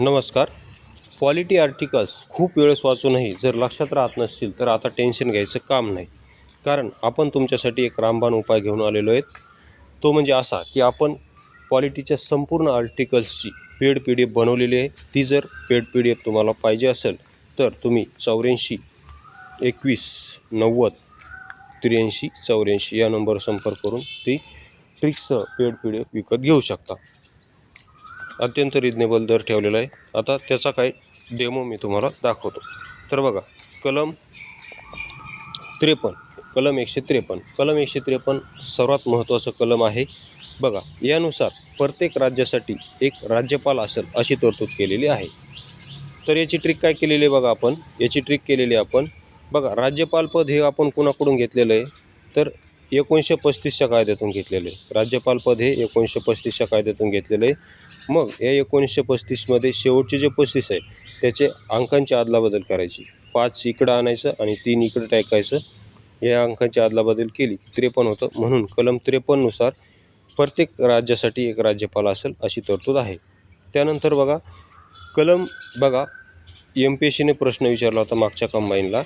नमस्कार. Quality articles खूप वेळेस वाचूनही जर लक्षात राहत नसतील तर आता टेन्शन घ्यायचं काम नाही. कारण आपण तुमच्यासाठी एक रामबाण उपाय घेऊन आलेलो आहेत. तो म्हणजे असा की आपण क्वालिटीच्या संपूर्ण आर्टिकल्सची पेड पी डी एफ बनवलेली आहे. ती जर पेड पी डी एफ तुम्हाला पाहिजे असेल तर तुम्ही चौऱ्याऐंशी एकवीस नव्वद त्र्याऐंशी चौऱ्याऐंशी या नंबरवर संपर्क करून ती ट्रिक्ससह पेड पी डी एफ विकत घेऊ शकता. अत्यंत रिजनेबल दर ठेवलेला आहे. आता त्याचा काही डेमो मी तुम्हाला दाखवतो. तर बघा कलम त्रेपन्न कलम एकशे त्रेपन्न कलम एकशे त्रेपन्न सर्वात महत्त्वाचं कलम आहे. बघा यानुसार प्रत्येक राज्यासाठी एक राज्यपाल असेल अशी तरतूद केलेली आहे. तर याची ट्रिक काय केलेली आहे बघा आपण? याची ट्रिक केलेली आहे आपण. बघा राज्यपालपद हे आपण कुणाकडून घेतलेलं आहे? तर एकोणीसशे पस्तीसच्या कायद्यातून घेतलेलं आहे. राज्यपालपद हे एकोणीसशे पस्तीसच्या कायद्यातून घेतलेलं आहे. मग या एकोणीसशे पस्तीसमध्ये शेवटचे जे पस्तीस आहे त्याचे अंकांची अदलाबदल करायची. पाच इकडं आणायचं आणि तीन इकडं टाकायचं. या अंकांची आदलाबदल केली. त्रेपन्न होतं. म्हणून कलम त्रेपन्ननुसार प्रत्येक राज्यासाठी एक राज्यपाल असेल अशी तरतूद आहे. त्यानंतर बघा कलम बघा एम पी एस सीने प्रश्न विचारला होता मागच्या कंबाईनला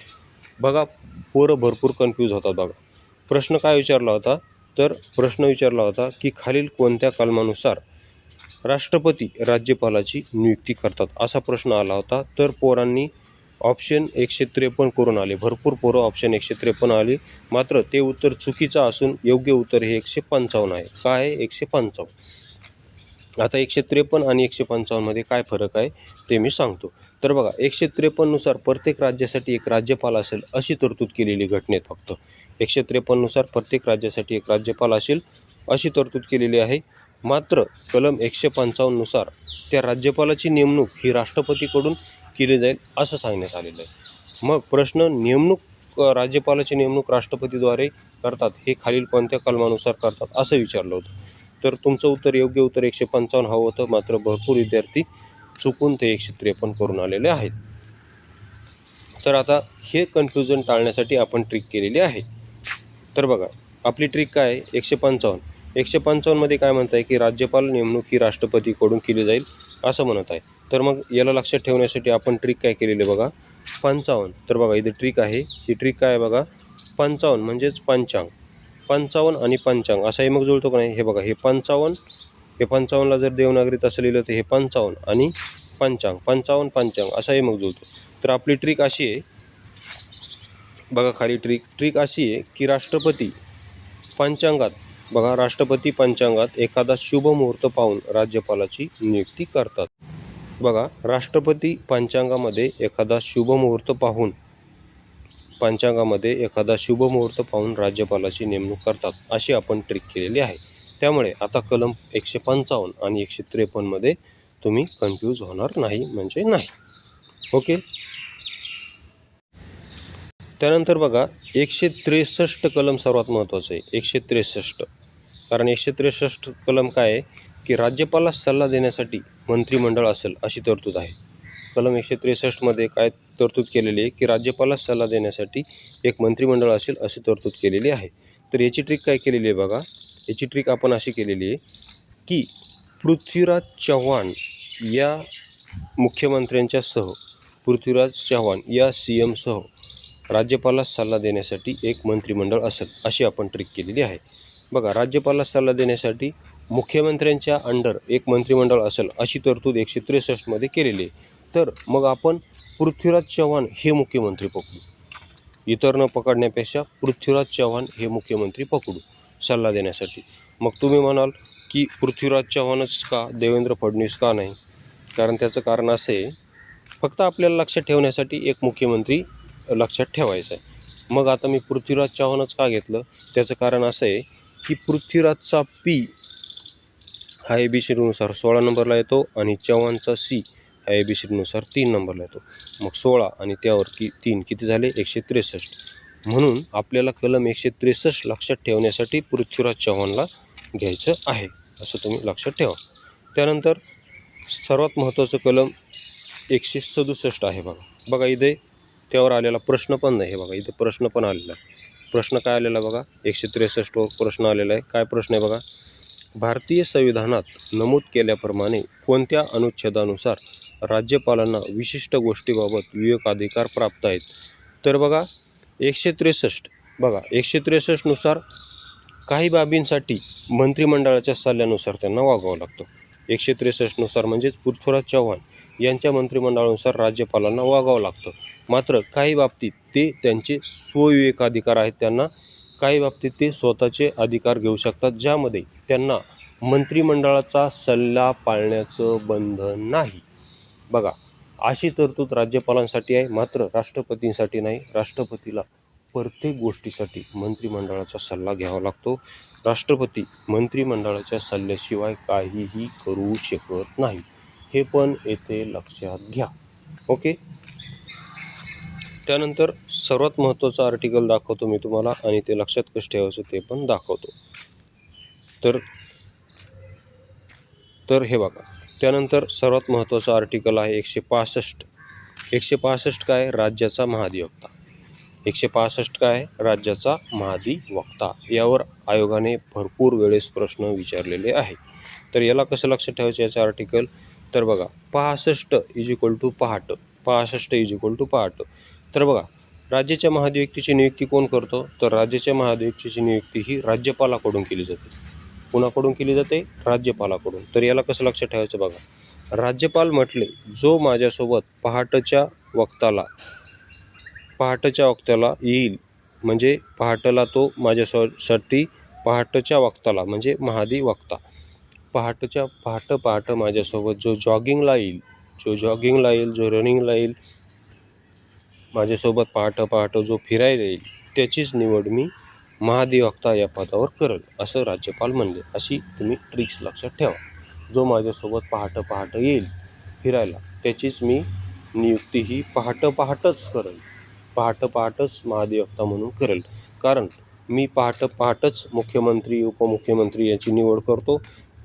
बघा पोरं भरपूर कन्फ्यूज होतात बघा. प्रश्न काय विचारला होता? तर प्रश्न विचारला होता की खालील कोणत्या कलमानुसार राष्ट्रपती राज्यपालाची नियुक्ती करतात. असा प्रश्न आला होता. तर पोरांनी ऑप्शन एकशे त्रेपन्न करून आले. भरपूर पोरं ऑप्शन एकशे त्रेपन्न आले. मात्र ते उत्तर चुकीचं असून योग्य उत्तर हे एकशे पंचावन्न आहे. काय आहे? एकशे पंचावन्न. आता एकशे त्रेपन्न आणि एकशे पंचावन्नमध्ये काय फरक आहे ते मी सांगतो. तर बघा एकशे त्रेपन्ननुसार प्रत्येक राज्यासाठी एक राज्यपाल असेल अशी तरतूद केलेली घटनेत फक्त. एकशे त्रेपन्ननुसार प्रत्येक राज्यासाठी एक राज्यपाल असेल अशी तरतूद केलेली आहे. मात्र कलम एकशे पंचावन्ननुसार त्या राज्यपालाची नेमणूक ही राष्ट्रपतीकडून केली जाईल असं सांगण्यात आलेलं आहे. मग प्रश्न नेमणूक राज्यपालाची नेमणूक राष्ट्रपतीद्वारे करतात हे खालील कोणत्या कलमानुसार करतात असं विचारलं होतं. तर तुमचं उत्तर योग्य उत्तर एकशे पंचावन्न हवं होतं. मात्र भरपूर विद्यार्थी चुकून ते एकशे त्रेपन्न करून आलेले आहेत. तर आता हे कन्फ्युजन टाळण्यासाठी आपण ट्रिक केलेली आहे. तर बघा आपली ट्रिक काय आहे? एकशे पंचावन्न. एकशे पंचावन्नमध्ये काय म्हणत आहे की राज्यपाल नेमणूक ही राष्ट्रपतीकडून केली जाईल असं म्हणत आहे. तर मग याला लक्षात ठेवण्यासाठी आपण ट्रिक काय केलेली आहे बघा. पंचावन्न. तर बघा इथे ट्रिक आहे. ही ट्रिक काय आहे बघा? पंचावन्न म्हणजेच पंचांग. पंचावन्न आणि पंचांग असाही मग जुळतो का नाही? हे बघा हे पंचावन्न हे पंचावन्नला जर देवनागरीत असं लिहिलं तर हे पंचावन्न आणि पंचांग पंचावन्न पंचांग असाही मग जुळतो. तर आपली ट्रिक अशी आहे. बघा खाली ट्रिक ट्रिक अशी आहे की राष्ट्रपती पंचांगात बघा राष्ट्रपती पंचांगात एखादा शुभ मुहूर्त पाहून राज्यपालाची नियुक्ती करतात. बघा राष्ट्रपती पंचांगामध्ये एखादा शुभ मुहूर्त पाहून पंचांगामध्ये एखादा शुभ मुहूर्त पाहून राज्यपालाची नेमणूक करतात अशी आपण ट्रिक केलेली आहे. त्यामुळे आता कलम एकशे पंचावन्न आणि एकशे त्रेपन्नमध्ये तुम्ही कन्फ्यूज होणार नाही म्हणजे नाही. ओके? त्यानंतर बघा एकशे त्रेसष्ट कलम सर्वात महत्त्वाचं आहे. एकशे त्रेसष्ट. कारण एकशे त्रेसष्ट कलम काय आहे? की राज्यपालास सल्ला देण्यासाठी मंत्रिमंडळ असेल अशी तरतूद आहे. कलम एकशे त्रेसष्टमध्ये काय तरतूद केलेली आहे? की राज्यपालास सल्ला देण्यासाठी एक मंत्रिमंडळ असेल अशी तरतूद केलेली आहे. तर याची ट्रिक काय केलेली आहे बघा? याची ट्रिक आपण अशी केलेली आहे की पृथ्वीराज चव्हाण या मुख्यमंत्र्यांच्यासह पृथ्वीराज चव्हाण या सी एमसह राज्यपालास सल्ला देण्यासाठी एक मंत्रिमंडळ असेल अशी आपण ट्रिक केलेली आहे. बघा राज्यपालास सल्ला देण्यासाठी मुख्यमंत्र्यांच्या अंडर एक मंत्रिमंडळ असेल अशी तरतूद एकशे त्रेसष्टमध्ये केलेली आहे. तर मग आपण पृथ्वीराज चव्हाण हे मुख्यमंत्री पकडू. इतर न पकडण्यापेक्षा पृथ्वीराज चव्हाण हे मुख्यमंत्री पकडू सल्ला देण्यासाठी. मग तुम्ही म्हणाल की पृथ्वीराज चव्हाणच का देवेंद्र फडणवीस का नाही? कारण त्याचं कारण असं आहे फक्त आपल्याला लक्षात ठेवण्यासाठी एक मुख्यमंत्री लक्षात ठेवायचं आहे. मग आता मी पृथ्वीराज चव्हाणच का घेतलं? त्याचं कारण असं आहे की पृथ्वीराजचा पी हा ए बी सीनुसार सोळा नंबरला येतो आणि चव्हाणचा सी हा ए बी सीनुसार तीन नंबरला येतो. मग सोळा आणि त्यावर की तीन किती झाले? एकशे त्रेसष्ट. म्हणून आपल्याला कलम एकशे त्रेसष्ट लक्षात ठेवण्यासाठी पृथ्वीराज चव्हाणला घ्यायचं आहे. असं तुम्ही लक्षात ठेवा. त्यानंतर सर्वात महत्त्वाचं कलम एकशे सदुसष्ट आहे बघा. बघा इथे त्यावर आलेला प्रश्न पण नाही. हे बघा इथे प्रश्न पण आलेला आहे. प्रश्न काय आलेला बघा? एकशे त्रेसष्टवर प्रश्न आलेला आहे. काय प्रश्न आहे बघा? भारतीय संविधानात नमूद केल्याप्रमाणे कोणत्या अनुच्छेदानुसार राज्यपालांना विशिष्ट गोष्टीबाबत विवेकाधिकार प्राप्त आहेत? तर बघा एकशे त्रेसष्ट. बघा एकशे त्रेसष्टनुसार काही बाबींसाठी मंत्रिमंडळाच्या सल्ल्यानुसार त्यांना वागावं लागतं. एकशे त्रेसष्टनुसार म्हणजेच पृथ्वीराज चव्हाण यांच्या मंत्रिमंडळानुसार राज्यपालांना वागावं लागतं. मात्र काही बाबतीत ते त्यांचे स्वविवेकाधिकार आहेत. त्यांना काही बाबतीत ते स्वतःचे अधिकार घेऊ शकतात ज्यामध्ये त्यांना मंत्रिमंडळाचा सल्ला पाळण्याचं बंधन नाही. बघा अशी तरतूद राज्यपालांसाठी आहे. मात्र राष्ट्रपतींसाठी नाही. राष्ट्रपतीला प्रत्येक गोष्टीसाठी मंत्रिमंडळाचा सल्ला घ्यावा लागतो. राष्ट्रपती मंत्रिमंडळाच्या सल्ल्याशिवाय काहीही करू शकत नाही हे पण येथे लक्षात घ्या. ओके? त्यानंतर सर्वात महत्त्वाचं आर्टिकल दाखवतो मी तुम्हाला आणि ते लक्षात कसं ठेवायचं ते पण दाखवतो. तर तर हे बघा. त्यानंतर सर्वात महत्त्वाचं आर्टिकल आहे एकशे पासष्ट. एकशे पासष्ट काय? राज्याचा महाधिवक्ता एकशे पासष्ट काय? राज्याचा महाधिवक्ता यावर आयोगाने भरपूर वेळेस प्रश्न विचारलेले आहे. तर याला कसं लक्षात ठेवायचं याचं आर्टिकल? तर बघा पासष्ट इज इक्वल टू पहाट. पासष्ट इज इक्वल टू पहाट. तर बघा राज्याच्या महाधिव्यक्तीची नियुक्ती कोण करतो? तर राज्याच्या महाधिव्यक्तीची नियुक्ती ही राज्यपालाकडून केली जाते. कुणाकडून केली जाते? राज्यपालाकडून. तर याला कसं लक्षात ठेवायचं बघा राज्यपाल म्हटले जो माझ्यासोबत पहाटच्या वक्ताला पहाटच्या वक्ताला येईल म्हणजे पहाटला तो माझ्यासाठी पहाटच्या वक्ताला म्हणजे महादी वक्ता पहाटच्या पहाटं पहाटं माझ्यासोबत जो जॉगिंगला येईल जो जॉगिंगला येईल जो रनिंगला येईल माझ्यासोबत पहाटं पहाटं जो फिरायला येईल त्याचीच निवड मी महाधिवक्ता या पदावर करेल असं राज्यपाल म्हणले. अशी तुम्ही ट्रिक्स लक्षात ठेवा. जो माझ्यासोबत पहाटं पहाटं येईल फिरायला त्याचीच मी नियुक्ती ही पहाटं पहाटच करेल. पहाटं पहाटच महाधिवक्ता म्हणून करेल. कारण मी पहाटं पहाटच मुख्यमंत्री उपमुख्यमंत्री याची निवड करतो.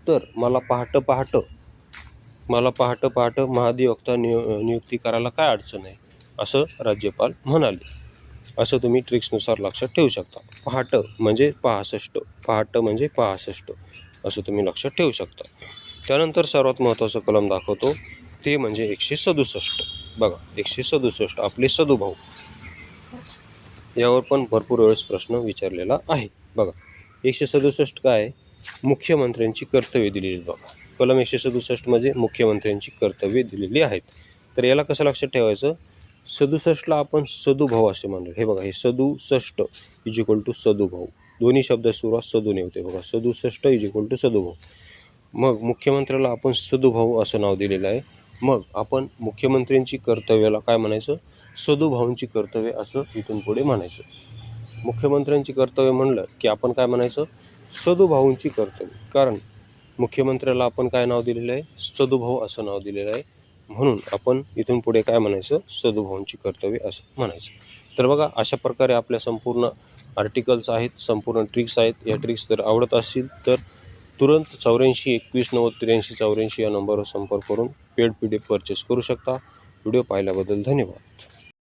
तर मला पहाट पहाट मला पहाट पहाट महाधिवक्ता नियु नियुक्ती करायला काय अडचण आहे? असं राज्यपाल म्हणाले. असं तुम्ही ट्रिक्सनुसार लक्षात ठेवू शकता. पहाट म्हणजे पासष्ट पहाट म्हणजे पासष्ट असं तुम्ही लक्षात ठेवू शकता. त्यानंतर सर्वात महत्त्वाचं कलम दाखवतो. ते म्हणजे एकशे सदुसष्ट. बघा एकशे सदुसष्ट आपले सदुभाऊ. यावर पण भरपूर वेळेस प्रश्न विचारलेला आहे. बघा एकशे सदुसष्ट काय आहे? मुख्यमंत्र्यांची कर्तव्ये दिलेली आहेत बघा कलम एकशे सदुसष्टमध्ये मुख्यमंत्र्यांची कर्तव्ये दिलेली आहेत. तर याला कसं लक्षात ठेवायचं? सदुसष्टला आपण सदुभाव असे म्हणले हे बघा हे सदुसष्ट इज इक्वल टू सदुभाऊ दोन्ही शब्द सुरुवात सदूने होते. बघा सदुसष्ट इज इक्वल टू सदुभाऊ मग मुख्यमंत्र्याला आपण सदुभाऊ असं नाव दिलेलं आहे. मग आपण मुख्यमंत्र्यांची कर्तव्याला काय म्हणायचं? सदुभाऊंची कर्तव्य असं इथून पुढे म्हणायचं. मुख्यमंत्र्यांची कर्तव्य म्हणलं की आपण काय म्हणायचं? सदुभाऊंची कर्तव्य कारण मुख्यमंत्र्याला आपण काय नाव दिलेलं आहे? सदुभाऊ असं नाव दिलेलं आहे. म्हणून आपण इथून पुढे काय म्हणायचं? सदुभाऊंची कर्तव्य असं म्हणायचं. तर बघा अशा प्रकारे आपल्या संपूर्ण आर्टिकल्स आहेत संपूर्ण ट्रिक्स आहेत. या ट्रिक्स जर आवडत असतील तर तुरंत चौऱ्याऐंशी एकवीस नव्वद त्र्याऐंशी चौऱ्याऐंशी या नंबरवर संपर्क करून paid P D F purchase करू शकता. व्हिडिओ पाहिल्याबद्दल धन्यवाद.